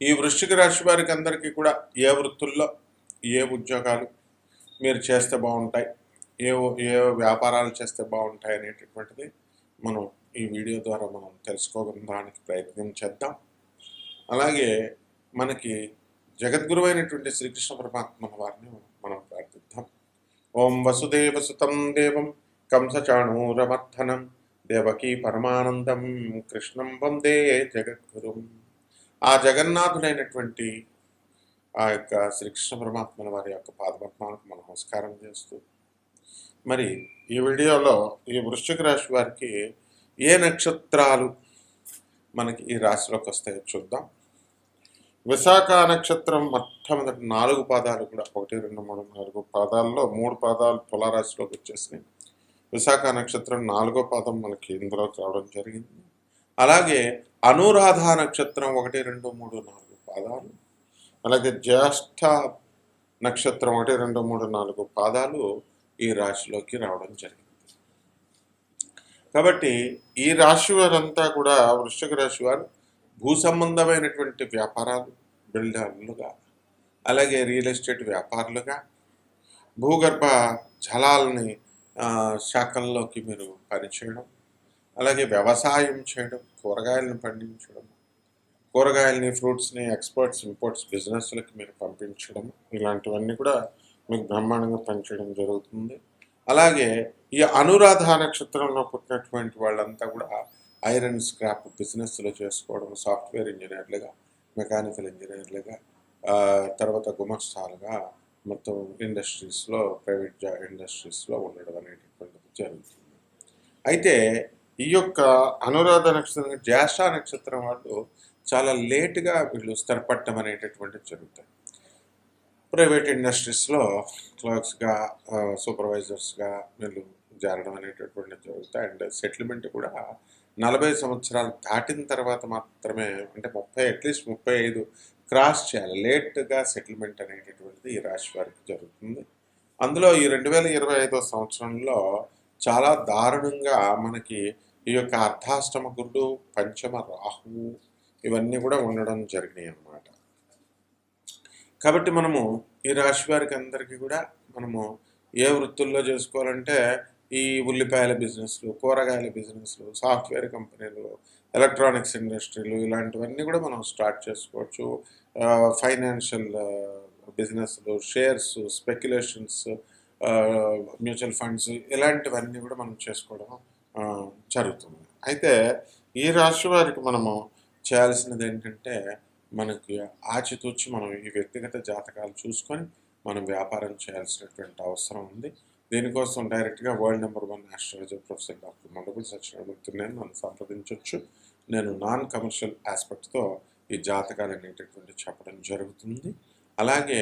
ఈ వృశ్చిక రాశి వారికి అందరికీ కూడా ఏ వృత్తుల్లో ఏ ఉద్యోగాలు మీరు చేస్తే బాగుంటాయి ఏ ఏ వ్యాపారాలు చేస్తే బాగుంటాయి అనేటటువంటిది మనం ఈ వీడియో ద్వారా మనం తెలుసుకోవడానికి ప్రయత్నం చేద్దాం. అలాగే మనకి జగద్గురువైనటువంటి శ్రీకృష్ణ పరమాత్మ వారిని మనం ప్రార్థిద్దాం. ఓం వసుదేవ సుతం దేవం కంసచాణూరమర్థనం దేవకీ పరమానందం కృష్ణం వందే జగద్గురుం. ఆ జగన్నాథుడైనటువంటి ఆ యొక్క శ్రీకృష్ణ పరమాత్మల వారి యొక్క పాదపద్మాలకు మనం నమస్కారం చేస్తూ మరి ఈ వీడియోలో ఈ వృశ్చిక రాశి వారికి ఏ నక్షత్రాలు మనకి ఈ రాశిలోకి వస్తాయో చూద్దాం. విశాఖ నక్షత్రం మొట్టమొదటి నాలుగు పాదాలు కూడా ఒకటి రెండు మూడు నాలుగు పాదాల్లో మూడు పాదాలు తులారాశిలోకి వచ్చేసినాయి. విశాఖ నక్షత్రం నాలుగో పాదం మనకి ఇందులోకి రావడం జరిగింది. అలాగే అనురాధ నక్షత్రం ఒకటి రెండు మూడు నాలుగు పాదాలు అలాగే జ్యేష్ఠ నక్షత్రం ఒకటి రెండు మూడు నాలుగు పాదాలు ఈ రాశిలోకి రావడం జరిగింది. కాబట్టి ఈ రాశి వారంతా కూడా వృశ్చిక రాశి వారు భూ సంబంధమైనటువంటి వ్యాపారాలు బిల్డర్లుగా అలాగే రియల్ ఎస్టేట్ వ్యాపారులుగా భూగర్భ జలాలని శాఖల్లోకి మీరు పనిచేయడం అలాగే వ్యవసాయం చేయడం కూరగాయలను పండించడం కూరగాయలని ఫ్రూట్స్ని ఎక్స్పోర్ట్స్ ఇంపోర్ట్స్ బిజినెస్లకి మీరు పంపించడం ఇలాంటివన్నీ కూడా మీకు బ్రహ్మాండంగా పనిచేయడం జరుగుతుంది. అలాగే ఈ అనురాధ నక్షత్రంలో పుట్టినటువంటి వాళ్ళంతా కూడా ఐరన్ స్క్రాప్ బిజినెస్లో చేసుకోవడం సాఫ్ట్వేర్ ఇంజనీర్లుగా మెకానికల్ ఇంజనీర్లుగా తర్వాత గుమస్తాలుగా మొత్తం ఇండస్ట్రీస్లో ప్రైవేట్ జా ఇండస్ట్రీస్లో ఉండడం అనేటటువంటిది జరుగుతుంది. అయితే ఈ యొక్క అనురాధ నక్షత్రం జ్యేష్ఠ నక్షత్రం వాళ్ళు చాలా లేటుగా వీళ్ళు స్థిరపడటం అనేటటువంటిది జరుగుతాయి ప్రైవేట్ ఇండస్ట్రీస్లో క్లర్క్స్గా సూపర్వైజర్స్గా వీళ్ళు జారడం అనేటటువంటిది జరుగుతాయి అండ్ సెటిల్మెంట్ కూడా నలభై సంవత్సరాలు దాటిన తర్వాత మాత్రమే అంటే ముప్పై అట్లీస్ట్ ముప్పై ఐదు క్రాస్ చేయాలి. లేట్గా సెటిల్మెంట్ అనేటటువంటిది ఈ రాశి వారికి జరుగుతుంది. అందులో ఈ రెండు వేల ఇరవై ఐదో సంవత్సరంలో చాలా దారుణంగా మనకి ఈ యొక్క అర్ధాష్టమ గురుడు పంచమ రాహువు ఇవన్నీ కూడా ఉండడం జరిగినాయి అన్నమాట. కాబట్టి మనము ఈ రాశి వారికి అందరికీ కూడా మనము ఏ వృత్తుల్లో చేసుకోవాలంటే ఈ ఉల్లిపాయల బిజినెస్లు కూరగాయల బిజినెస్లు సాఫ్ట్వేర్ కంపెనీలు ఎలక్ట్రానిక్స్ ఇండస్ట్రీలు ఇలాంటివన్నీ కూడా మనం స్టార్ట్ చేసుకోవచ్చు. ఫైనాన్షియల్ బిజినెస్లు షేర్స్ స్పెక్యులేషన్స్ మ్యూచువల్ ఫండ్స్ ఇలాంటివన్నీ కూడా మనం చేసుకోవడం జరుగుతుంది. అయితే ఈ రాశి వారికి మనము చేయాల్సినది ఏంటంటే మనకి ఆచితూచి మనం ఈ వ్యక్తిగత జాతకాలు చూసుకొని మనం వ్యాపారం చేయాల్సినటువంటి అవసరం ఉంది. దీనికోసం డైరెక్ట్గా world number one astrology professor doctor Mandapul Satyanarayana నేను నన్ను సంప్రదించవచ్చు నేను నాన్ కమర్షియల్ ఆస్పెక్ట్తో ఈ జాతకాలు అనేటటువంటి చెప్పడం జరుగుతుంది. అలాగే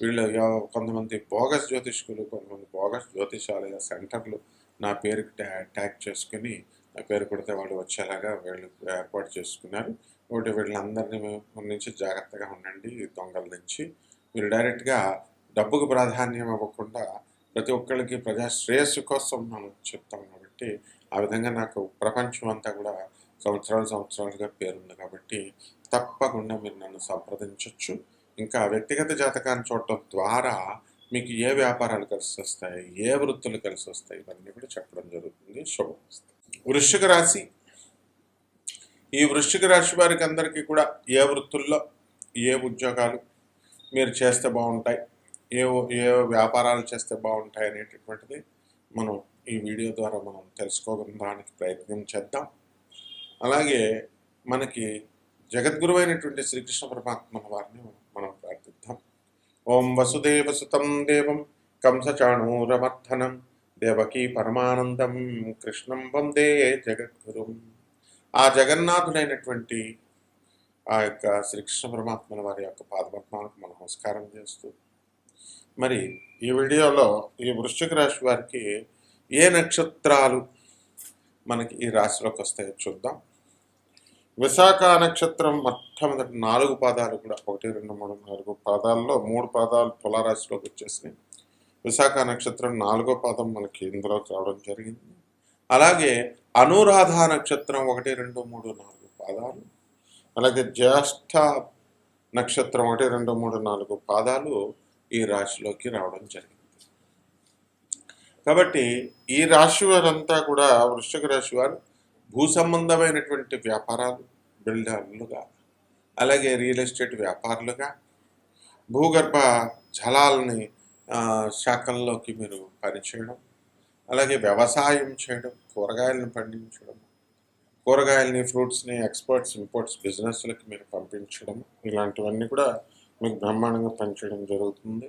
వీళ్ళు కొంతమంది బోగస్ జ్యోతిష్కులు కొంతమంది బోగస్ జ్యోతిషాలయ సెంటర్లు నా పేరుకి ట్యా ట్యాగ్ చేసుకుని నా పేరు కొడితే వాళ్ళు వచ్చేలాగా వీళ్ళు ఏర్పాటు చేసుకున్నారు. ఒకటి వీళ్ళందరినీ నుంచి జాగ్రత్తగా ఉండండి దొంగల నుంచి. మీరు డైరెక్ట్గా డబ్బుకు ప్రాధాన్యం ఇవ్వకుండా ప్రతి ఒక్కరికి ప్రజా శ్రేయస్సు కోసం మనం చెప్తాం కాబట్టి ఆ విధంగా నాకు ప్రపంచం అంతా కూడా సంవత్సరాలు సంవత్సరాలుగా పేరుంది కాబట్టి తప్పకుండా మీరు నన్ను సంప్రదించవచ్చు ఇంకా వ్యక్తిగత జాతకాన్ని చూడటం ద్వారా మీకు ఏ వ్యాపారాలు కలిసి వస్తాయి ఏ వృత్తులు కలిసి వస్తాయి ఇవన్నీ కూడా చెప్పడం జరుగుతుంది. శుభం వృశ్చిక రాశి. ఈ వృశ్చిక రాశి వారికి అందరికీ కూడా ఏ వృత్తుల్లో ఏ ఉద్యోగాలు మీరు చేస్తే బాగుంటాయి ఏ ఏ వ్యాపారాలు చేస్తే బాగుంటాయి అనేటటువంటిది మనం ఈ వీడియో ద్వారా మనం తెలుసుకోవడానికి ప్రయత్నం చేద్దాం. అలాగే మనకి జగద్గురువైనటువంటి శ్రీకృష్ణ పరమాత్మ వారిని మనం ఓం వసుదేవ సుతం దేవం కంసచాణూరమర్థనం దేవకీ పరమానందం కృష్ణం వందే జగద్గురు. ఆ జగన్నాథుడైనటువంటి ఆ యొక్క శ్రీకృష్ణ పరమాత్మల వారి యొక్క పాదపద్మాలకు మనం నమస్కారం చేస్తూ మరి ఈ వీడియోలో ఈ వృశ్చిక రాశి వారికి ఏ నక్షత్రాలు మనకి ఈ రాశిలోకి వస్తాయో చూద్దాం. విశాఖ నక్షత్రం మొట్టమొదటి నాలుగు పాదాలు కూడా ఒకటి రెండు మూడు నాలుగు పాదాల్లో మూడు పాదాలు తులారాశిలోకి వచ్చేసినాయి. విశాఖ నక్షత్రం నాలుగో పాదం మనకి ఇందులోకి రావడం జరిగింది. అలాగే అనురాధ నక్షత్రం ఒకటి రెండు మూడు నాలుగు పాదాలు అలాగే జ్యేష్ఠ నక్షత్రం ఒకటి రెండు మూడు నాలుగు పాదాలు ఈ రాశిలోకి రావడం జరిగింది. కాబట్టి ఈ రాశి వారంతా కూడా వృషిక రాశి వారు భూ సంబంధమైనటువంటి వ్యాపారాలు బిల్డర్లుగా అలాగే రియల్ ఎస్టేట్ వ్యాపారులుగా భూగర్భ జలాలని శాఖల్లోకి మీరు పనిచేయడం అలాగే వ్యవసాయం చేయడం కూరగాయలను పండించడం కూరగాయలని ఫ్రూట్స్ని ఎక్స్పోర్ట్స్ ఇంపోర్ట్స్ బిజినెస్లకి మీరు పంపించడం ఇలాంటివన్నీ కూడా మీకు బ్రహ్మాండంగా పనిచేయడం జరుగుతుంది.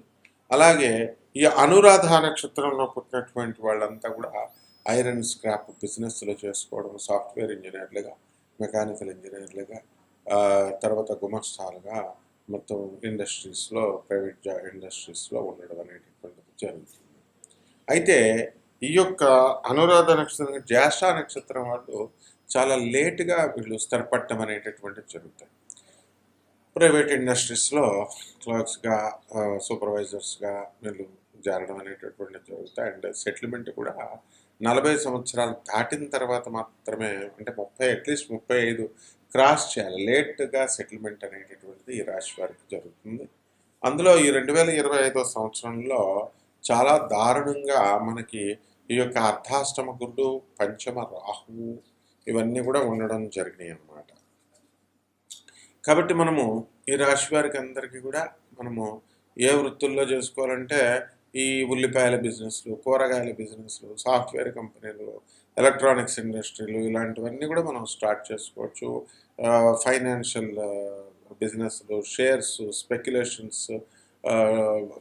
అలాగే ఈ అనురాధ నక్షత్రంలో పుట్టినటువంటి వాళ్ళంతా కూడా ఐరన్ స్క్రాప్ బిజినెస్లో చేసుకోవడం సాఫ్ట్వేర్ ఇంజనీర్లుగా మెకానికల్ ఇంజనీర్లుగా తర్వాత గుమస్తాలుగా మొత్తం ఇండస్ట్రీస్లో ప్రైవేట్ జా ఇండస్ట్రీస్లో ఉండడం అనేటటువంటిది జరుగుతుంది. అయితే ఈ యొక్క అనురాధ నక్షత్రం జ్యేష్ఠ నక్షత్రం వాళ్ళు చాలా లేటుగా వీళ్ళు స్థిరపడటం అనేటటువంటిది జరుగుతాయి. ప్రైవేట్ ఇండస్ట్రీస్లో క్లర్క్స్గా సూపర్వైజర్స్గా వీళ్ళు జారడం అనేటటువంటిది జరుగుతాయి. అండ్ సెటిల్మెంట్ కూడా నలభై సంవత్సరాలు దాటిన తర్వాత మాత్రమే అంటే ముప్పై అట్లీస్ట్ ముప్పై ఐదు క్రాస్ చేయాలి. లేట్గా సెటిల్మెంట్ అనేటటువంటిది ఈ రాశి వారికి జరుగుతుంది. అందులో ఈ రెండు వేల ఇరవై ఐదో సంవత్సరంలో చాలా దారుణంగా మనకి ఈ యొక్క అర్ధాష్టమ గురుడు పంచమ రాహువు ఇవన్నీ కూడా ఉండడం జరిగినాయి అన్నమాట. కాబట్టి మనము ఈ రాశి వారికి అందరికీ కూడా మనము ఏ వృత్తుల్లో చేసుకోవాలంటే ఈ ఉల్లిపాయల బిజినెస్లు కూరగాయల బిజినెస్లు సాఫ్ట్వేర్ కంపెనీలు ఎలక్ట్రానిక్స్ ఇండస్ట్రీలు ఇలాంటివన్నీ కూడా మనం స్టార్ట్ చేసుకోవచ్చు. ఫైనాన్షియల్ బిజినెస్లు షేర్స్ స్పెక్యులేషన్స్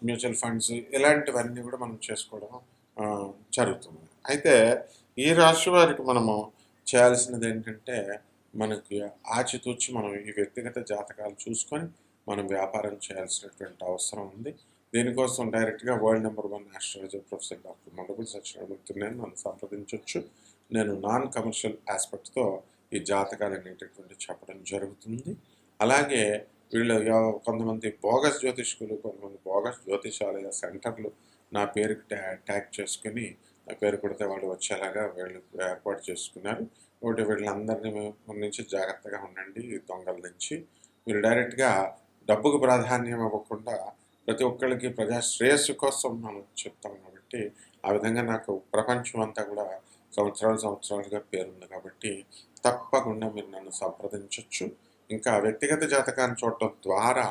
మ్యూచువల్ ఫండ్స్ ఇలాంటివన్నీ కూడా మనం చేసుకోవడం జరుగుతుంది. అయితే ఈ రాశి వారికి మనము చేయాల్సినది ఏంటంటే మనకి ఆచితూచి మనం ఈ వ్యక్తిగత జాతకాలు చూసుకొని మనం వ్యాపారం చేయాల్సినటువంటి అవసరం ఉంది. దీనికోసం డైరెక్ట్గా world number one astrologer professor doctor Mandapudi Satyanarayanamurthy నేను నన్ను సంప్రదించవచ్చు నేను నాన్ కమర్షియల్ ఆస్పెక్ట్తో ఈ జాతకాలు అనేటటువంటి చెప్పడం జరుగుతుంది. అలాగే వీళ్ళు కొంతమంది బోగస్ జ్యోతిష్కులు కొంతమంది బోగస్ జ్యోతిషాలయ సెంటర్లు నా పేరుకి ట్యా ట్యాగ్ చేసుకుని నా పేరు కొడితే వాళ్ళు వచ్చేలాగా వీళ్ళు ఏర్పాటు చేసుకున్నారు. ఒకటి వీళ్ళందరినీ నుంచి జాగ్రత్తగా ఉండండి దొంగల నుంచి. మీరు డైరెక్ట్గా డబ్బుకు ప్రాధాన్యం ఇవ్వకుండా ప్రతి ఒక్కరికి ప్రజా శ్రేయస్సు కోసం మనం చెప్తాం కాబట్టి ఆ విధంగా నాకు ప్రపంచం అంతా కూడా సంవత్సరాలు సంవత్సరాలుగా పేరుంది కాబట్టి తప్పకుండా మీరు నన్ను సంప్రదించవచ్చు ఇంకా వ్యక్తిగత జాతకాన్ని చూడటం ద్వారా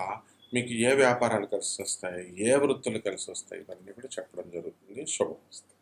మీకు ఏ వ్యాపారాలు కలిసి వస్తాయి ఏ వృత్తులు కలిసి వస్తాయి ఇవన్నీ కూడా చెప్పడం జరుగుతుంది. శుభం